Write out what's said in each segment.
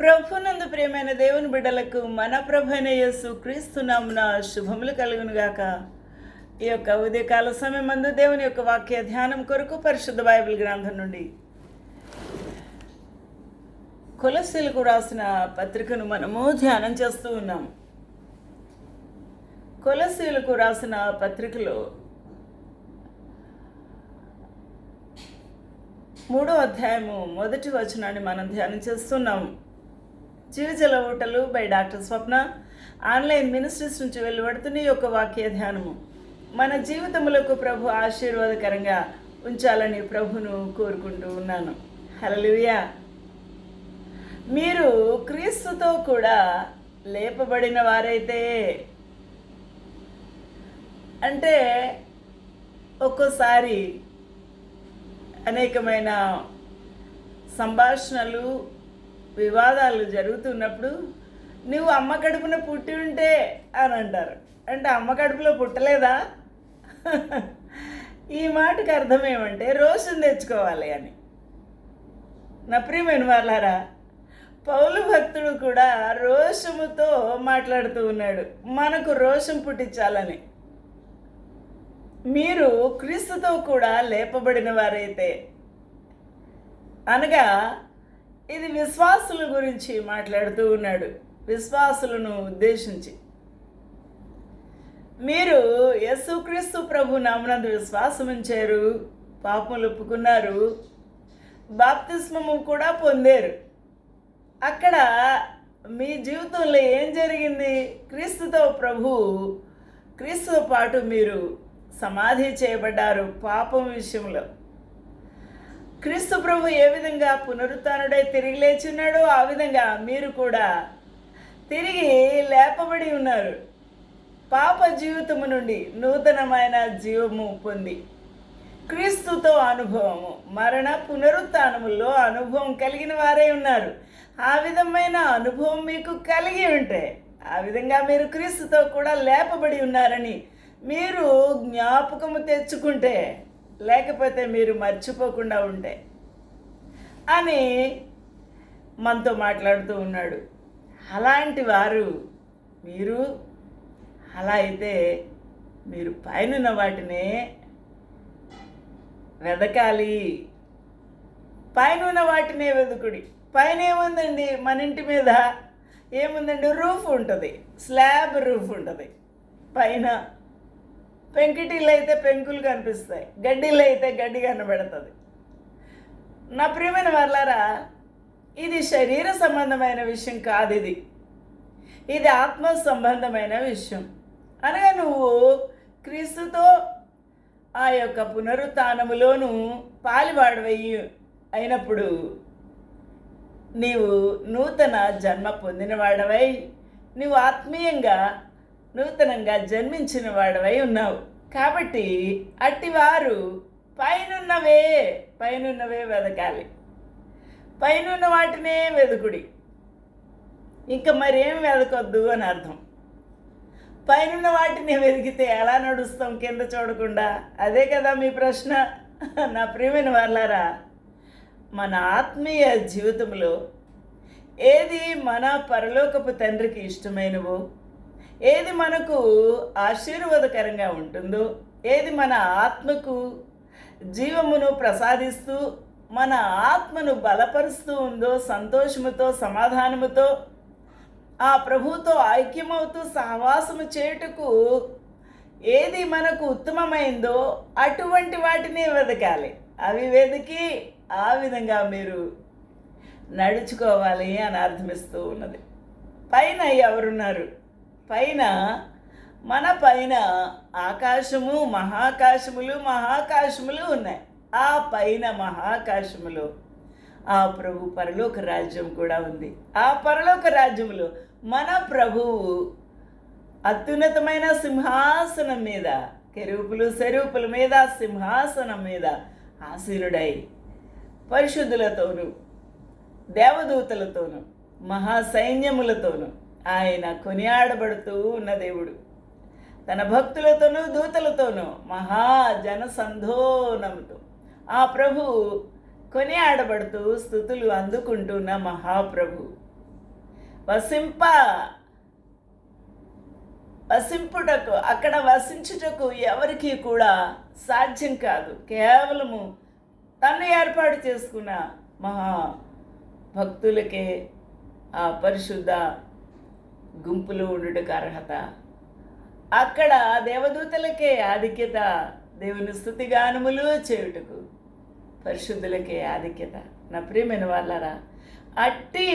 ప్రభునందు ప్రియమైన దేవుని బిడ్డలకు మన ప్రభైన యేసు క్రీస్తునామున శుభములు కలుగునుగాక. ఈ యొక్క ఉదయకాల సమయం మందు దేవుని యొక్క వాక్య ధ్యానం కొరకు పరిశుద్ధ బైబిల్ గ్రంథం నుండి కొలసీలకు రాసిన పత్రికను మనము ధ్యానం చేస్తూ ఉన్నాం. కొలసీలకు రాసిన పత్రికలో మూడో అధ్యాయము మొదటి వచనాన్ని మనం ధ్యానం చేస్తున్నాం. జీవజల ఊటలు by doctor Swapna. Online ministries నుంచి వెలువడుతున్న ఈ యొక్క వాక్య ధ్యానము. మన జీవితములకు ప్రభు ఆశీర్వాదకరంగా ఉంచాలని ప్రభును కోరుకుంటూ ఉన్నాను. హలలుయా మీరు క్రీస్తుతో కూడా లేపబడిన వారైతే అంటే ఒక్కోసారి అనేకమైన సంభాషణలు వివాదాలు జరుగుతున్నప్పుడు నువ్వు అమ్మ కడుపున పుట్టి ఉంటే అని అంటారు. అంటే అమ్మ కడుపులో పుట్టలేదా? ఈ మాటకు అర్థం ఏమంటే రోషం తెచ్చుకోవాలి అని. నా ప్రియమైన వాళ్ళారా పౌలు భక్తుడు కూడా రోషముతో మాట్లాడుతూ ఉన్నాడు. మనకు రోషం పుట్టించాలని. మీరు క్రీస్తుతో కూడా లేపబడిన వారైతే అనగా ఇది విశ్వాసుల గురించి మాట్లాడుతూ ఉన్నాడు. విశ్వాసులను ఉద్దేశించి. మీరు యేసుక్రీస్తు ప్రభు నామనందు విశ్వాసం ఉంచారు పాపములు ఒప్పుకున్నారు బాప్తిస్మము కూడా పొందారు. అక్కడ మీ జీవితంలో ఏం జరిగింది? క్రీస్తుతో ప్రభు క్రీస్తుతో పాటు మీరు సమాధి చేయబడ్డారు పాపం విషయంలో. క్రీస్తు ప్రభు ఏ విధంగా పునరుత్డై తిరిగి లేచున్నాడో ఆ విధంగా మీరు కూడా తిరిగి లేపబడి ఉన్నారు. పాప జీవితము నుండి నూతనమైన జీవము పొంది క్రీస్తుతో అనుభవము మరణ పునరుత్నములో అనుభవం కలిగిన వారే ఉన్నారు. ఆ విధమైన అనుభవం మీకు కలిగి ఉంటే ఆ విధంగా మీరు క్రీస్తుతో కూడా లేపబడి ఉన్నారని మీరు జ్ఞాపకము తెచ్చుకుంటే లేకపోతే మీరు మర్చిపోకుండా ఉండే అని మనతో మాట్లాడుతూ ఉన్నాడు. అలాంటి వారు మీరు అలా అయితే మీరు పైన వాటినే వెదకాలి. పైన ఉన్న వాటినే వెదుకుడి. పైన ఏముందండి? మన ఇంటి మీద ఏముందండి? రూఫ్ ఉంటుంది. స్లాబ్ రూఫ్ ఉంటుంది. పైన పెంకిటీలు అయితే పెంకులు కనిపిస్తాయి. గడ్డీలు అయితే గడ్డి కనబడుతుంది. నా ప్రియమైన వాళ్ళారా ఇది శరీర సంబంధమైన విషయం కాదు ఇది. ఇది ఆత్మ సంబంధమైన విషయం. అనగా నువ్వు క్రీస్తుతో ఆ యొక్క పునరుత్నములోను పాలివాడవయ్యి అయినప్పుడు నీవు నూతన జన్మ పొందినవాడవై నీవు ఆత్మీయంగా నూతనంగా జన్మించిన వాడవై ఉన్నావు. కాబట్టి అట్టివారు పైనున్నవే పైనున్నవే వెదకాలి. పైనున్న వాటినే వెదుకుడి. ఇంకా మరేం వెదకొద్దు అని అర్థం. పైనున్న వాటిని వెతికితే ఎలా నడుస్తాం కింద చూడకుండా? అదే కదా మీ ప్రశ్న. నా ప్రియమైన వాళ్ళారా మన ఆత్మీయ జీవితంలో ఏది మన పరలోకపు తండ్రికి ఇష్టమైనవో ఏది మనకు ఆశీర్వాదకరంగా ఉంటుందో ఏది మన ఆత్మకు జీవమును ప్రసాదిస్తూ మన ఆత్మను బలపరుస్తూ ఉందో సంతోషముతో సమాధానముతో ఆ ప్రభుతో ఐక్యమవుతూ సహవాసము చేయుటకు ఏది మనకు ఉత్తమమైందో అటువంటి వాటిని వెతకాలి అవి వెతికి ఆ విధంగా మీరు నడుచుకోవాలి అని అర్థమిస్తూ ఉన్నది. పైన ఎవరున్నారు? పైన మన పైన ఆకాశము మహాకాశములు మహాకాశములు ఉన్నాయి. ఆ పైన మహాకాశములో ఆ ప్రభు పరలోక రాజ్యం కూడా ఉంది. ఆ పరలోక రాజ్యములో మన ప్రభువు అత్యున్నతమైన సింహాసనం మీద కెరూపులు సెరూపుల మీద సింహాసనం మీద ఆసీనుడై పరిశుద్ధులతోనూ దేవదూతలతోనూ మహాసైన్యములతోనూ ఆయన కొనియాడబడుతూ ఉన్న దేవుడు. తన భక్తులతోనూ దూతలతోనూ మహాజన సంధోనంతో ఆ ప్రభు కొనియాడబడుతూ స్థుతులు అందుకుంటున్న మహాప్రభు. వసింప వసింపుటకు అక్కడ వసించుటకు ఎవరికి కూడా సాధ్యం కాదు. కేవలము తను ఏర్పాటు చేసుకున్న మహా భక్తులకే ఆ పరిశుద్ధ గుంపులు ఉండుటకు అర్హత. అక్కడ దేవదూతలకే ఆధిక్యత. దేవుని స్థుతిగానములు చేయుటకు పరిశుద్ధులకే ఆధిక్యత. నా ప్రియమైన వాళ్ళరా అట్టి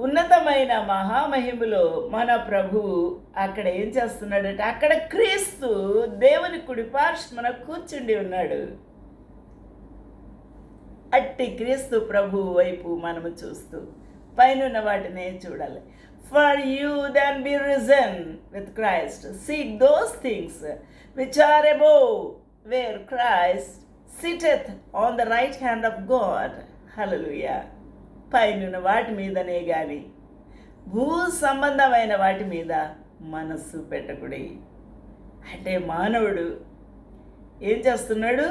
ఉన్నతమైన మహామహిములో మన ప్రభువు అక్కడ ఏం చేస్తున్నాడంటే అక్కడ క్రీస్తు దేవుని కుడి పార్శ్వన కూర్చుండి ఉన్నాడు. అట్టి క్రీస్తు ప్రభువు వైపు మనము చూస్తూ పైన వాటినే చూడాలి. For you then be risen with Christ seek those things which are above where Christ sitteth on the right hand of God hallelujah పైన వాటి మీదనే కానీ భూ సంబంధమైన వాటి మీద మనస్సు పెట్టకుడి. అంటే మానవుడు ఏం చేస్తున్నాడు?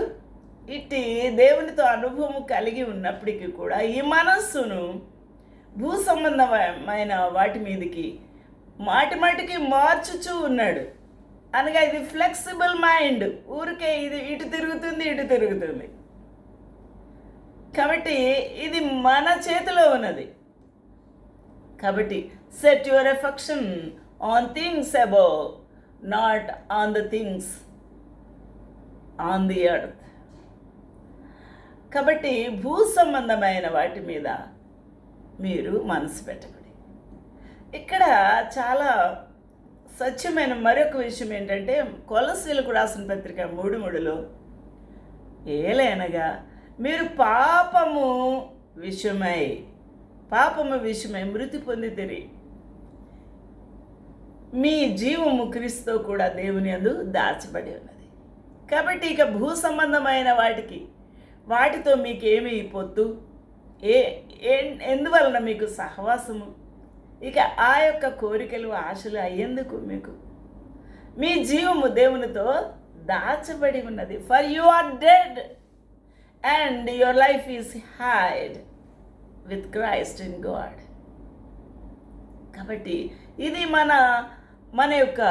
ఇట్టి దేవునితో అనుభవం కలిగి ఉన్నప్పటికీ కూడా ఈ మనస్సును భూ సంబంధమైన వాటి మీదకి మాటి మాటికి మార్చుచూ ఉన్నాడు. అనగా ఇది ఫ్లెక్సిబుల్ మైండ్ ఊరికే ఇది ఇటు తిరుగుతుంది ఇటు తిరుగుతుంది. కాబట్టి ఇది మన చేతిలో ఉన్నది. కాబట్టి set your affection on things above not on the things on the earth కాబట్టి భూ సంబంధమైన వాటి మీద మీరు మనసు పెట్టకండి. ఇక్కడ చాలా సత్యమైన మరొక విషయం ఏంటంటే కొలసీలకు రాసిన పత్రిక మూడు మూడులో ఏలైనగా మీరు పాపము విషయమై పాపము విషయమై మృతి పొందితిరి. మీ జీవము క్రీస్తు కూడా దేవుని అందు దాచబడి ఉన్నది. కాబట్టి ఇక భూ సంబంధమైన వాటికి వాటితో మీకేమీ పొత్తు? ఏ ఎందువలన మీకు సహవాసము? ఇక ఆ యొక్క కోరికలు ఆశలు అయ్యేందుకు మీకు? మీ జీవము దేవునితో దాచబడి ఉన్నది. For you are dead and your life is hide with Christ in God కాబట్టి ఇది మన మన యొక్క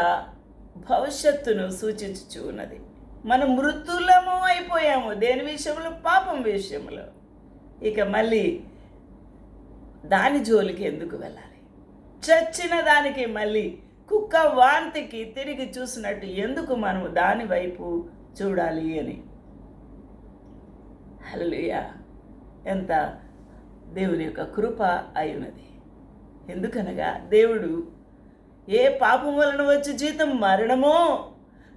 భవిష్యత్తును సూచించుచు ఉన్నది మనం మృతులము అయిపోయాము. దేని విషయంలో? పాపం విషయంలో. ఇక మళ్ళీ దాని జోలికి ఎందుకు వెళ్ళాలి? చచ్చిన దానికి మళ్ళీ కుక్క వాంతికి తిరిగి చూసినట్టు ఎందుకు మనము దాని వైపు చూడాలి అని? హల్లెలూయా. ఎంత దేవుని యొక్క కృప అయి ఉన్నది ఎందుకనగా దేవుడు ఏ పాపం వలన వచ్చి జీతం మరణమో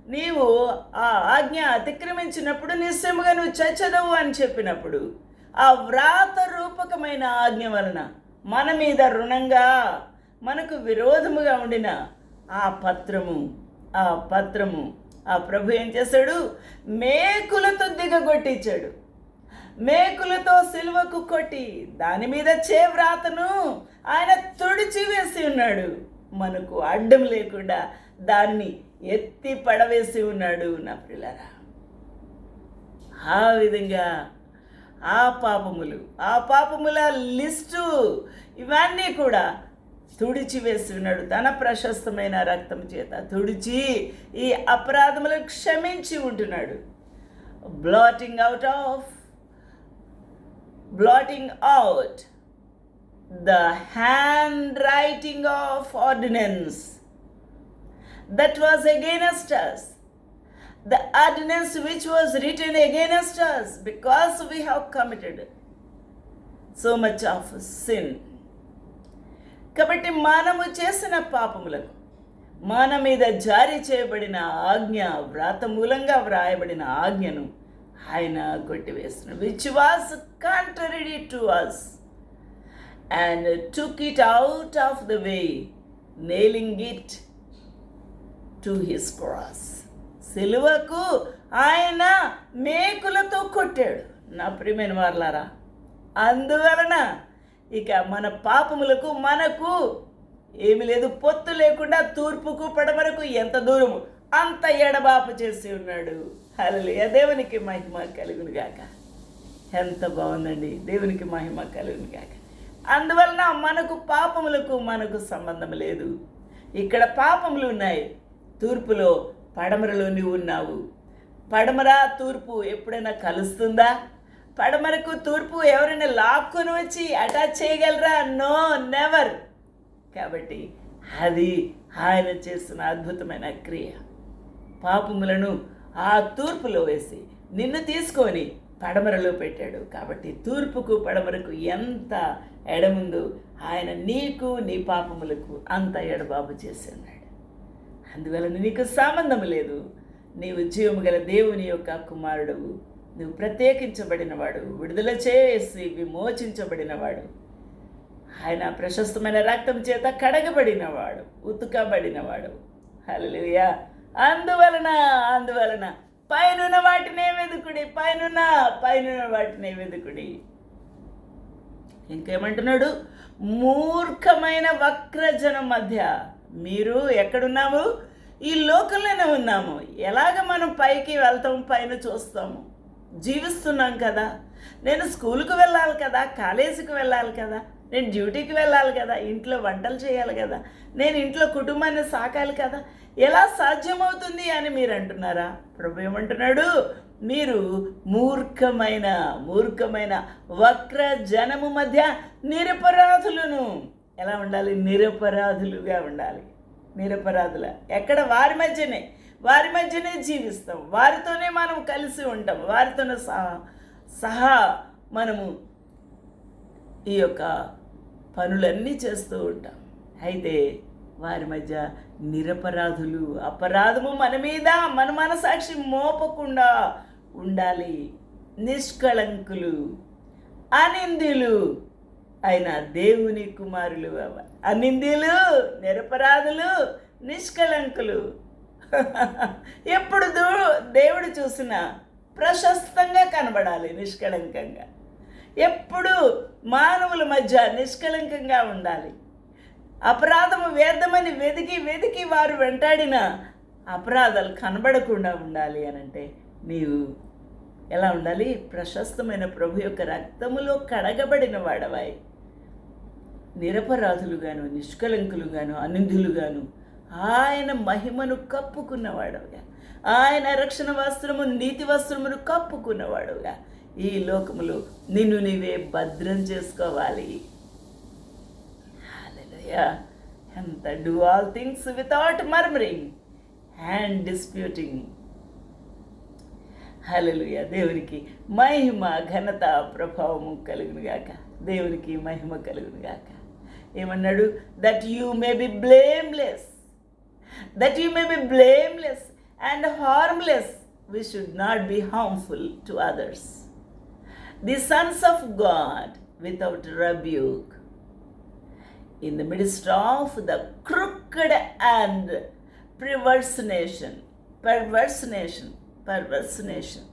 నీవు ఆ ఆజ్ఞ అతిక్రమించినప్పుడు నిశ్చయముగా నువ్వు చచ్చదవు అని చెప్పినప్పుడు ఆ వ్రాత రూపకమైన ఆజ్ఞ వలన మన మీద రుణంగా మనకు విరోధముగా ఉండిన ఆ పత్రము ఆ పత్రము ఆ ప్రభు ఏం చేశాడు మేకులతో దిగగొట్టించాడు. మేకులతో సిలువకు కొట్టి దాని మీద చే వ్రాతను ఆయన తుడిచి వేసి ఉన్నాడు. మనకు అడ్డం లేకుండా దాన్ని ఎత్తి పడవేసి ఉన్నాడు నా పిల్లరా ఆ విధంగా ఆ పాపములు ఆ పాపముల లిస్టు ఇవన్నీ కూడా తుడిచి తన ప్రశస్తమైన రక్తం చేత తుడిచి ఈ అపరాధములు క్షమించి ఉంటున్నాడు. Blotting out of blotting out the handwriting of ordinance that was against us, the ordinance which was written against us because we have committed so much of sin. కాబట్టి మనము చేసిన పాపములకు మన మీద జారీ చేయబడిన ఆజ్ఞ వ్రాత మూలంగా వ్రాయబడిన ఆజ్ఞను ఆయన కొట్టివేసిన which was contrary to us and took it out of the way nailing it to his cross సిలువకు ఆయన మేకులతో కొట్టాడు. నా ప్రియమైన వార్లారా అందువలన ఇక మన పాపములకు మనకు ఏమి లేదు. పొత్తు లేకుండా తూర్పుకు పడమరకు ఎంత దూరము అంత ఎడబాపు చేసి ఉన్నాడు. హల్లెలూయా. దేవునికి మహిమ కలుగును గాక. ఎంత బాగుందండి. దేవునికి మహిమ కలుగును గాక. అందువలన మనకు పాపములకు మనకు సంబంధం లేదు. ఇక్కడ పాపములు ఉన్నాయి. తూర్పులో పడమరలో నువ్వు ఉన్నావు. పడమర తూర్పు ఎప్పుడైనా కలుస్తుందా? పడమరకు తూర్పు ఎవరైనా లాక్కొని వచ్చి అటాచ్ చేయగలరా? No never. కాబట్టి అది ఆయన చేస్తున్న అద్భుతమైన క్రియ. పాపములను ఆ తూర్పులో వేసి నిన్ను తీసుకొని పడమరలో పెట్టాడు. కాబట్టి తూర్పుకు పడమరకు ఎంత ఎడముందో ఆయన నీకు నీ పాపములకు అంత ఎడబాబు చేసి అందువలన నీకు సంబంధం లేదు. నీవు జీవము గల దేవుని యొక్క కుమారుడవు. నువ్వు ప్రత్యేకించబడినవాడు. విడుదల చేసి విమోచించబడినవాడు. ఆయన ప్రశస్తమైన రక్తం చేత కడగబడినవాడు. ఉతుకబడినవాడు. హల్లెలూయా. అందువలన అందువలన పైనున్న వాటినే వెదుకుడి పైనున్న పైనున్న వాటినే వెదుకుడి ఇంకేమంటున్నాడు? మూర్ఖమైన వక్రజనం మధ్య మీరు ఎక్కడున్నాము ఈ లోకంలోనే ఉన్నాము. ఎలాగ మనం పైకి వెళ్తాం పైన చూస్తాము? జీవిస్తున్నాం కదా. నేను స్కూల్కి వెళ్ళాలి కదా కాలేజీకి వెళ్ళాలి కదా నేను డ్యూటీకి వెళ్ళాలి కదా ఇంట్లో వంటలు చేయాలి కదా నేను ఇంట్లో కుటుంబాన్ని సాకాలి కదా. ఎలా సాధ్యమవుతుంది అని మీరు అంటున్నారా? ప్రభు ఏమంటున్నాడు? మీరు మూర్ఖమైన మూర్ఖమైన వక్ర జనము మధ్య నిరపరాధులను. ఎలా ఉండాలి? నిరపరాధులుగా ఉండాలి. నిరపరాధుల. ఎక్కడ? వారి మధ్యనే. వారి మధ్యనే జీవిస్తాం. వారితోనే మనం కలిసి ఉంటాం. వారితోనే సహా సహా మనము ఈ యొక్క పనులన్నీ చేస్తూ ఉంటాం. అయితే వారి మధ్య నిరపరాధులు అపరాధము మన మీద మన మనసాక్షి మోపకుండా ఉండాలి. నిష్కళంకులు అనిందులు ఆయన దేవుని కుమారులు అవ- అనిందులు నిరపరాధులు నిష్కళంకులు ఎప్పుడు దేవుడు చూసినా ప్రశస్తంగా కనబడాలి నిష్కళంకంగా. ఎప్పుడు మానవుల మధ్య నిష్కళంకంగా ఉండాలి. అపరాధము వేద్దామని వెతికి వెతికి వారు వెంటాడిన అపరాధాలు కనబడకుండా ఉండాలి అని అంటే నీవు ఎలా ఉండాలి? ప్రశస్తమైన ప్రభు యొక్క రక్తములో కడగబడిన వాడవాయి. నిరపరాధులుగాను నిష్కలంకులుగాను అనిందులుగాను ఆయన మహిమను కప్పుకున్నవాడవుగా. ఆయన రక్షణ వస్త్రము నీతి వస్త్రమును కప్పుకున్నవాడుగా ఈ లోకములో నిన్ను నీవే భద్రం చేసుకోవాలి. ఎంత do all things without murmuring and disputing. Hallelujah దేవునికి మహిమ ఘనత ప్రభావము కలుగునుగాక. దేవునికి మహిమ కలుగునుగాక. ఏమన్నాడు that you may be blameless that you may be blameless and harmless we should not be harmful to others the sons of God without rebuke in the midst of the crooked and perverse nation perverse nation perverse nation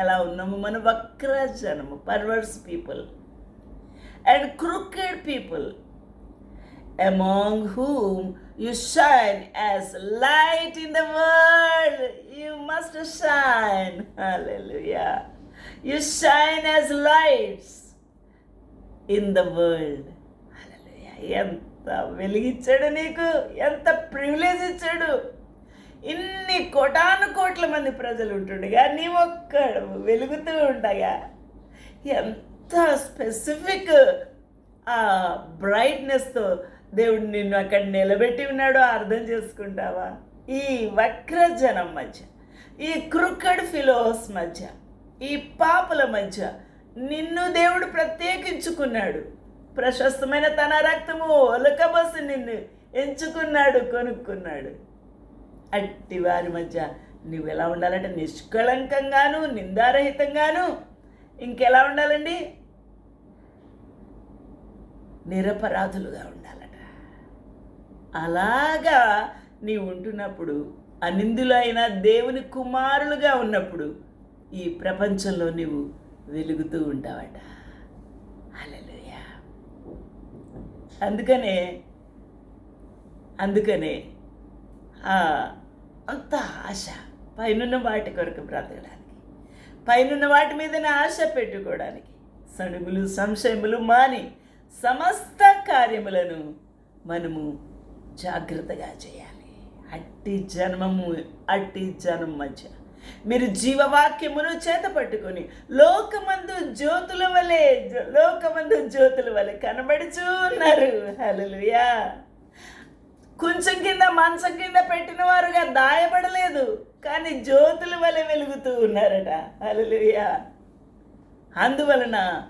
ఎలా ఉన్నాము మన వక్ర జనము perverse people and crooked people among whom you shine as light in the world. You must shine. Hallelujah. You shine as lights in the world. Hallelujah. ఎంత వెలిగించాడు నీకు ఎంత privilege ఇచ్చాడు ఇన్ని కోటాను కోట్ల మంది ప్రజలు ఉంటుండగా నీ ఒక్కడు వెలుగుతూ ఉండగా ఎంత స్పెసిఫిక్ ఆ బ్రైట్నెస్తో దేవుడు నిన్ను అక్కడ నిలబెట్టి ఉన్నాడో అర్థం చేసుకుంటావా? ఈ వక్రజనం మధ్య ఈ క్రుక్కడ్ ఫిలోస్ మధ్య ఈ పాపల మధ్య నిన్ను దేవుడు ప్రత్యేకించుకున్నాడు. ప్రశస్తమైన తన రక్తము ఒలకబసి నిన్ను ఎంచుకున్నాడు కొనుక్కున్నాడు. అట్టి వారి మధ్య నువ్వు ఎలా ఉండాలంటే నిష్కళంకంగాను నిందారహితంగాను ఇంకెలా ఉండాలండి? నిరపరాధులుగా ఉండాలి. అలాగా నీవు ఉంటున్నప్పుడు అనిందులైన దేవుని కుమారులుగా ఉన్నప్పుడు ఈ ప్రపంచంలో నీవు వెలుగుతూ ఉంటావట. అలలుయా అందుకనే అందుకనే అంత ఆశ పైనున్న వాటి కొరకు బ్రతకడానికి పైనున్న వాటి మీదనే ఆశ పెట్టుకోవడానికి సణుగులు సంశయములు మాని సమస్త కార్యములను మనము జాగ్రత్తగా చేయాలి. అట్టి జన్మము అట్టి జనం మధ్య. మీరు జీవవాక్యమును చేత పట్టుకొని లోకమందు జ్యోతుల వలె లోకమందు జ్యోతుల వలె కనబడుచూ ఉన్నారు. హల్లెలూయా. కొంచెం కింద మంచం కింద పెట్టిన వారుగా దాయబడలేదు కానీ జ్యోతుల వలె వెలుగుతూ ఉన్నారట. హల్లెలూయా. అందువలన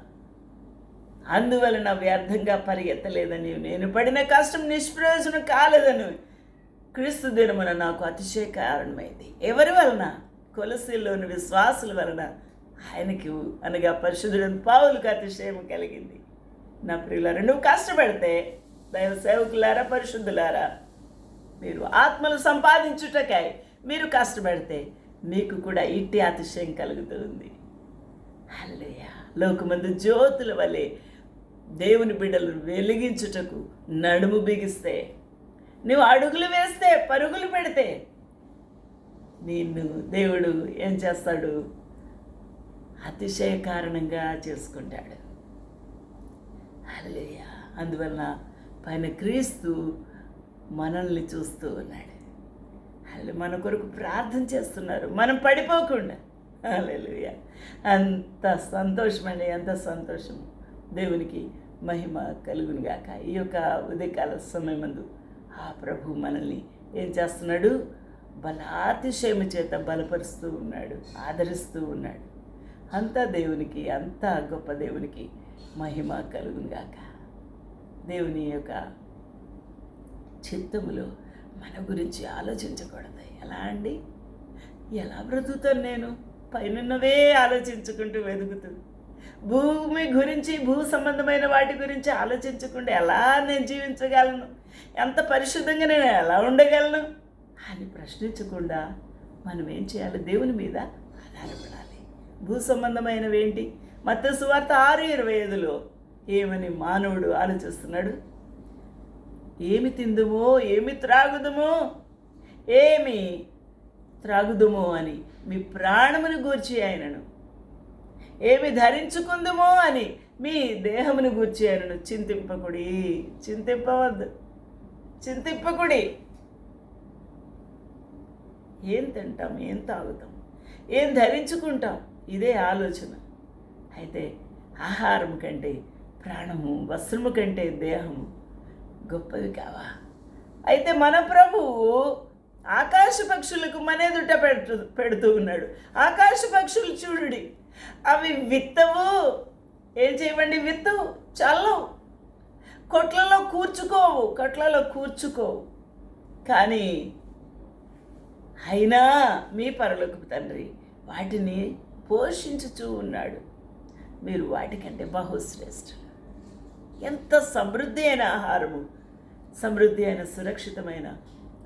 అందువలన వ్యర్థంగా పరిగెత్తలేదని నేను పడిన కష్టం నిష్ప్రయోజనం కాలేదని క్రీస్తు దినమున నాకు అతిశయ కారణమైంది ఎవరి వలన? కొలసీల్లోని విశ్వాసుల వలన. ఆయనకి అనగా పరిశుద్ధుడని పావులకు అతిశయం కలిగింది. నా ప్రియులారా నువ్వు కష్టపడితే దైవ సేవకులారా పరిశుద్ధులారా మీరు ఆత్మలు సంపాదించుటకాయ మీరు కష్టపడితే మీకు కూడా ఇట్టి అతిశయం కలుగుతుంది. అల్లయ్యా లోకమందు జ్యోతుల వలె దేవుని బిడ్డలు వెలిగించుటకు నడుము బిగిస్తే నువ్వు అడుగులు వేస్తే పరుగులు పెడితే నిన్ను దేవుడు ఏం చేస్తాడు? అతిశయ కారణంగా చేసుకుంటాడు. హల్లెలూయా. అందువలన పైన క్రీస్తు మనల్ని చూస్తూ ఉన్నాడు. వాళ్ళు మన కొరకు ప్రార్థన చేస్తున్నారు. మనం పడిపోకుండా. హల్లెలూయా. అంత సంతోషమండి. ఎంత సంతోషం. దేవునికి మహిమ కలుగునుగాక ఈ యొక్క ఉదయకాల సమయమందు ఆ ప్రభు మనల్ని ఏం చేస్తున్నాడు? బలాతిశయం చేత బలపరుస్తూ ఉన్నాడు ఆదరిస్తూ ఉన్నాడు. అంతా దేవునికి అంత గొప్ప దేవునికి మహిమ కలుగునుగాక దేవుని యొక్క చిత్తములో మన గురించి ఆలోచించకూడదు. ఎలా అండి? ఎలా బ్రతుకుతాను నేను? పైనున్నవే ఆలోచించుకుంటూ వెతుకుతూ భూమి గురించి భూ సంబంధమైన వాటి గురించి ఆలోచించకుండా ఎలా నేను జీవించగలను? ఎంత పరిశుద్ధంగా నేను ఎలా ఉండగలను? అని ప్రశ్నించకుండా మనం ఏం చేయాలి? దేవుని మీద ఆధారపడాలి. భూ సంబంధమైనవి ఏంటి? మత సువార్త ఆరు ఇరవై ఐదులో ఏమని మానవుడు ఆలోచిస్తున్నాడు? ఏమి తిందుమో ఏమి త్రాగుదుమో ఏమి త్రాగుదుమో అని మీ ప్రాణమును గూర్చి ఆయనను ఏమి ధరించుకుందుమో అని మీ దేహమును గూర్చి ఆయనను చింతింపకుడి. చింతింపవద్దు. చింతింపకుడి. ఏం తింటాం? ఏం తాగుతాం? ఏం ధరించుకుంటాం? ఇదే ఆలోచన. అయితే ఆహారం కంటే ప్రాణము వస్త్రము కంటే దేహము గొప్పవి కావా? అయితే మన ప్రభువు ఆకాశ పక్షులకు మనేదుట పెడుతూ పెడుతూ ఉన్నాడు. ఆకాశ పక్షులు చూడుడి. అవి విత్తవు. ఏం చేయమండి విత్తవు? చల్లవు కొట్లలో కూర్చుకోవు. కొట్లలో కూర్చుకోవు. కానీ అయినా మీ పరలోకి తండ్రి వాటిని పోషించుచూ ఉన్నాడు. మీరు వాటికంటే బహుశ్రేష్ఠులు. ఎంత సమృద్ధి అయిన ఆహారము సమృద్ధి అయిన సురక్షితమైన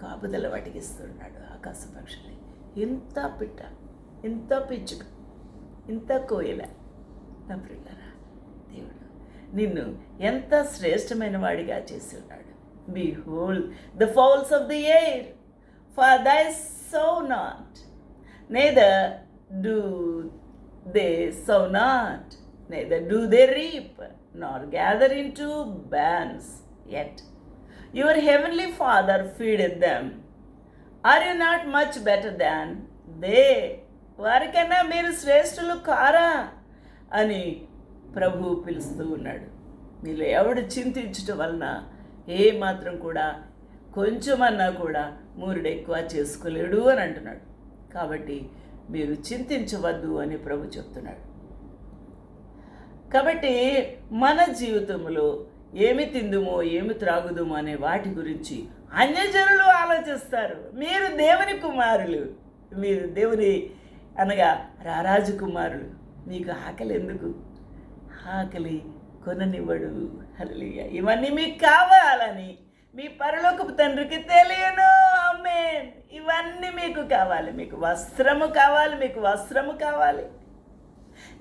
కాపుదల వాటికి ఇస్తున్నాడు ఆకాశ పక్షుల్ని ఇంత పిట్ట ఇంత పిచ్చుక. ఇంత కోయిల. తమ్రులరా దేవుడు నిన్ను ఎంత శ్రేష్టమైన వాడిగా చేసి ఉన్నాడు behold the fowls of the air for they sow not neither do they sow not neither do they reap not gather into barns yet your heavenly father feed them are you not much better than they వారికన్నా మీరు శ్రేష్ఠులు కారా? అని ప్రభు పిలుస్తూ ఉన్నాడు. మీలో ఎవడు చింతించటం వలన ఏ మాత్రం కూడా కొంచెమన్నా కూడా మూరుడు ఎక్కువ చేసుకోలేడు అని అంటున్నాడు. కాబట్టి మీరు చింతించవద్దు అని ప్రభు చెప్తున్నాడు. కాబట్టి మన జీవితంలో ఏమి తిందుమో ఏమి త్రాగుదుమో అనే వాటి గురించి అన్యజనులు ఆలోచిస్తారు. మీరు దేవుని కుమారులు. మీరు దేవుని అనగా రారాజు కుమారుడు మీకు ఆకలి ఎందుకు ఆకలి కొననివ్వడు. హల్లెలూయా. ఇవన్నీ మీకు కావాలని మీ పరలోకపు తండ్రికి తెలియను. అమ్మేన్ ఇవన్నీ మీకు కావాలి. మీకు వస్త్రము కావాలి మీకు వస్త్రము కావాలి.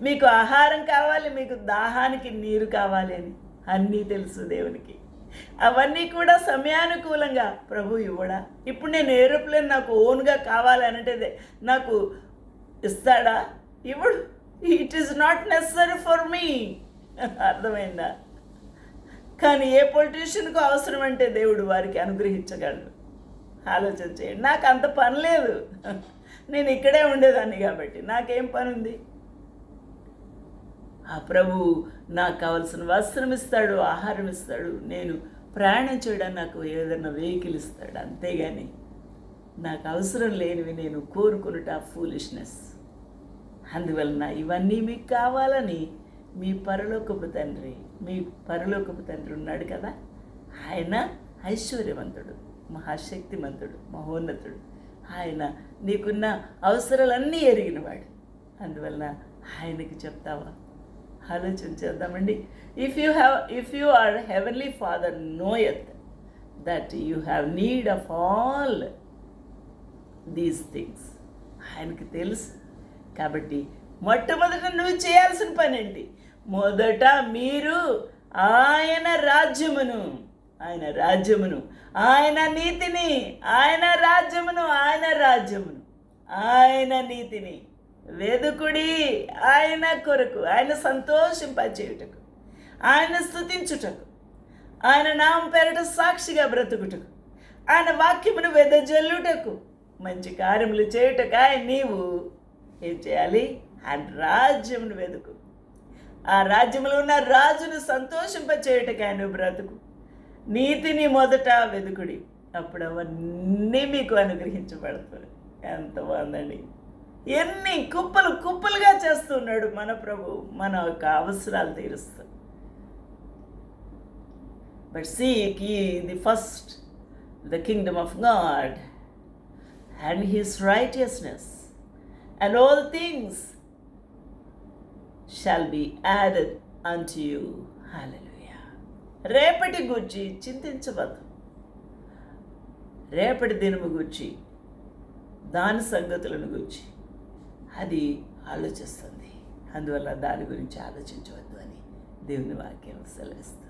మీకు ఆహారం కావాలి మీకు దాహానికి నీరు కావాలి అని అన్నీ తెలుసు దేవునికి. అవన్నీ కూడా సమయానుకూలంగా ప్రభు ఇవ్వడా? ఇప్పుడు నేను ఏరోప్లేన్ నాకు ఓన్గా కావాలి నాకు ఇస్తాడా? ఇవ్వడు. It is not necessary for me అర్థమైందా? కానీ ఏ పొలిటీషియన్కు అవసరం అంటే దేవుడు వారికి అనుగ్రహించగలడు. ఆలోచన చేయండి. నాకు అంత పని లేదు. నేను ఇక్కడే ఉండేదాన్ని కాబట్టి. నాకేం పని ఉంది? ఆ ప్రభు నాకు కావలసిన వస్త్రం ఇస్తాడు ఆహారం ఇస్తాడు. నేను ప్రయాణం చేయడానికి నాకు ఏదైనా వెహికల్ ఇస్తాడు. అంతేగాని నాకు అవసరం లేనివి నేను కోరుకునుట ఫూలిష్నెస్ అందువలన ఇవన్నీ మీకు కావాలని మీ పరలోకపు తండ్రి మీ పరలోకపు తండ్రి ఉన్నాడు కదా? ఆయన ఐశ్వర్యవంతుడు మహాశక్తిమంతుడు మహోన్నతుడు. ఆయన నీకున్న అవసరాలన్నీ ఎరిగినవాడు. అందువలన ఆయనకి చెప్తావా? ఆలోచన చేద్దామండి. If you have if you are heavenly father knoweth that you have need of all these things ఆయనకి తెలుసు. కాబట్టి మొట్టమొదట నువ్వు చేయాల్సిన పని ఏంటి మొదట మీరు ఆయన రాజ్యమును ఆయన రాజ్యమును ఆయన నీతిని ఆయన రాజ్యమును ఆయన రాజ్యమును ఆయన నీతిని వెదుకుడి ఆయన కొరకు ఆయన సంతోషింపచేయుటకు ఆయన స్థుతించుటకు ఆయన నామం పేరట సాక్షిగా బ్రతుకుటకు ఆయన వాక్యమును వెదజల్లుటకు మంచి కార్యములు చేయుటకాయ నీవు ఏం చేయాలి? ఆ రాజ్యమును వెతుకు. ఆ రాజ్యంలో ఉన్న రాజును సంతోషింపచేయుటకాయ నువ్వు బ్రతుకు. నీతిని మొదట వెదుకుడి. అప్పుడు అవన్నీ మీకు అనుగ్రహించబడతాడు ఎంత బాగుందండి. ఎన్ని కుప్పలు కుప్పలుగా చేస్తున్నాడు మన ప్రభు. మన యొక్క అవసరాలు తీరుస్తాడు. But seek ye the first the kingdom of God and his righteousness and all things shall be added unto you hallelujah రేపటి గురించి చింతించవద్దు. రేపటి దినము గురించి దాని సంగతులను గురించి అది ఆలోచిస్తుంది. అందువల్ల దాని గురించి ఆలోచించవద్దు అని దేవుని వాక్యం సెలవిస్తుంది.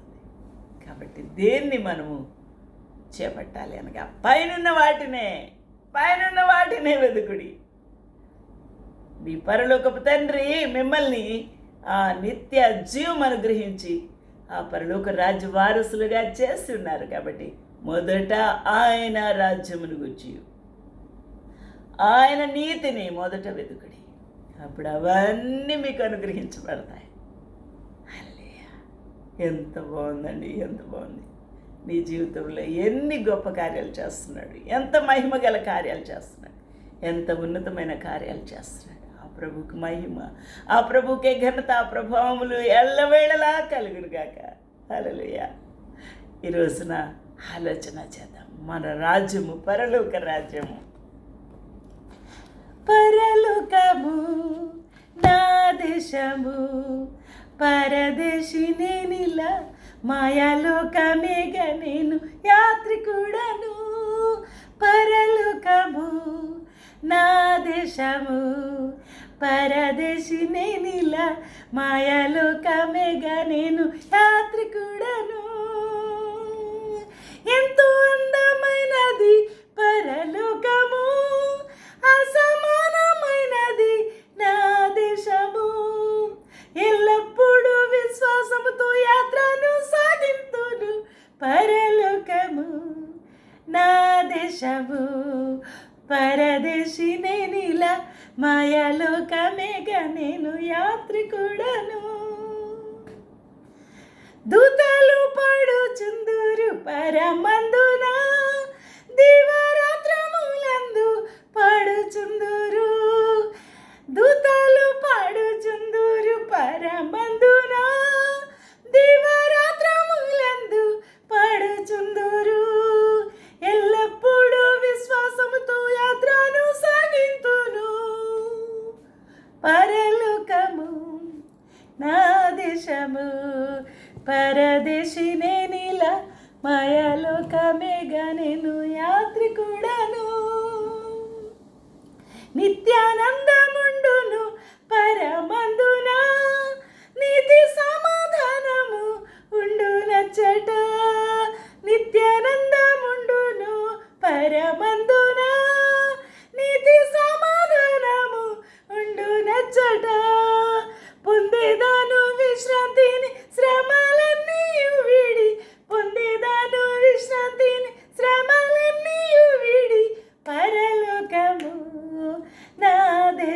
కాబట్టి దేన్ని మనము చేపట్టాలి అనగా పైనున్న వాటినే పైనున్న వాటినే వెదుకుడి మీ పరలోకపు తండ్రి మిమ్మల్ని ఆ నిత్య జీవం అనుగ్రహించి ఆ పరలోక రాజ్య వారసులుగా చేసి ఉన్నారు కాబట్టి మొదట ఆయన రాజ్యమును గురించి ఆయన నీతిని మొదట వెతుకుడి. అప్పుడు అవన్నీ మీకు అనుగ్రహించబడతాయి. ఎంత బాగుందండి ఎంత బాగుంది. నీ జీవితంలో ఎన్ని గొప్ప కార్యాలు చేస్తున్నాడు ఎంత మహిమ గల కార్యాలు చేస్తున్నాడు ఎంత ఉన్నతమైన కార్యాలు చేస్తున్నాడు. ఆ ప్రభుకి మహిమ ఆ ప్రభుకే ఘనత ఆ ప్రభావములు ఎల్లవేళలా కలుగునుగాక హల్లెలూయా. ఈ రోజున ఆలోచన చేద్దాం. మన రాజ్యము పరలోక రాజ్యము. పరలోకము నా దేశము పరదేశి నేనిలా మాయాలోకమేగ నేను యాత్రికుడను పరలోకము నా దేశము. పరదేశి నేనిలా మాయాలోకమేగ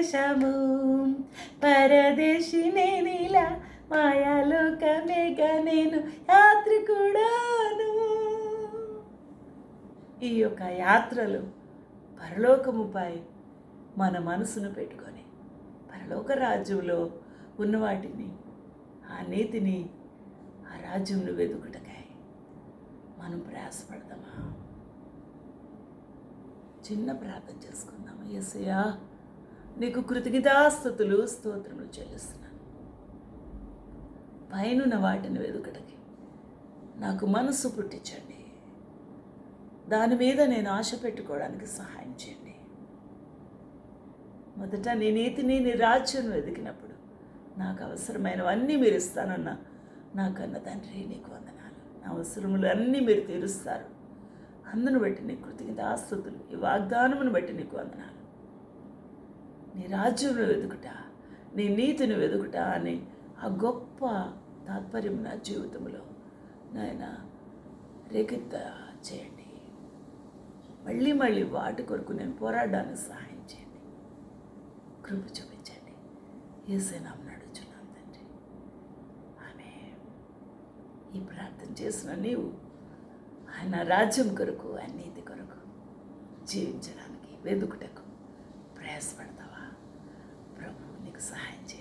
దేశము పరదేశి నేనిలా మాయాలోకమేక నేను యాత్రికుడాను. ఈ యొక్క యాత్రలు పరలోకముపై మన మనసును పెట్టుకొని పరలోక రాజ్యంలో ఉన్న వాటిని ఆ నీతిని ఆ రాజ్యంలో వెతుకుటకాయ మనం ప్రయాసపడదామా చిన్న ప్రార్థన చేసుకుందాము? అయ్యా నీకు కృతజ్ఞతాస్థుతులు స్తోత్రములు చెల్లిస్తున్నాను. పైనున్న వాటిని వెదుకటకి నాకు మనసు పుట్టించండి. దాని మీద నేను ఆశ పెట్టుకోవడానికి సహాయం చేయండి. మొదట నీ నీతిని నీ రాజ్యం వెతికినప్పుడు నాకు అవసరమైనవన్నీ మీరు ఇస్తానన్న నాకన్న తండ్రి నీకు వందనాలు. నా అవసరములు అన్నీ మీరు తీరుస్తారు. అందును బట్టి నీ కృతజ్ఞత ఆస్తుతులు ఈ వాగ్దానమును బట్టి నీకు వందనాలు. నీ రాజ్యమును వెతుకుట నీ నీతిని వెతుకుట అని ఆ గొప్ప తాత్పర్యం నా జీవితంలో. నాయన రేకెత్త చేయండి. మళ్ళీ మళ్ళీ వాటి కొరకు నేను పోరాడడానికి సహాయం చేయండి. కృప చూపించండి. ఏసైనా నడుచున్నాను తండ్రి. ఆమె ఈ ప్రార్థన చేసిన నీవు ఆయన రాజ్యం కొరకు ఆయన నీతి కొరకు జీవించడానికి వెతుకుటకు ప్రయాసపడతాను ప్రభు నీకు సహాయం చేయండి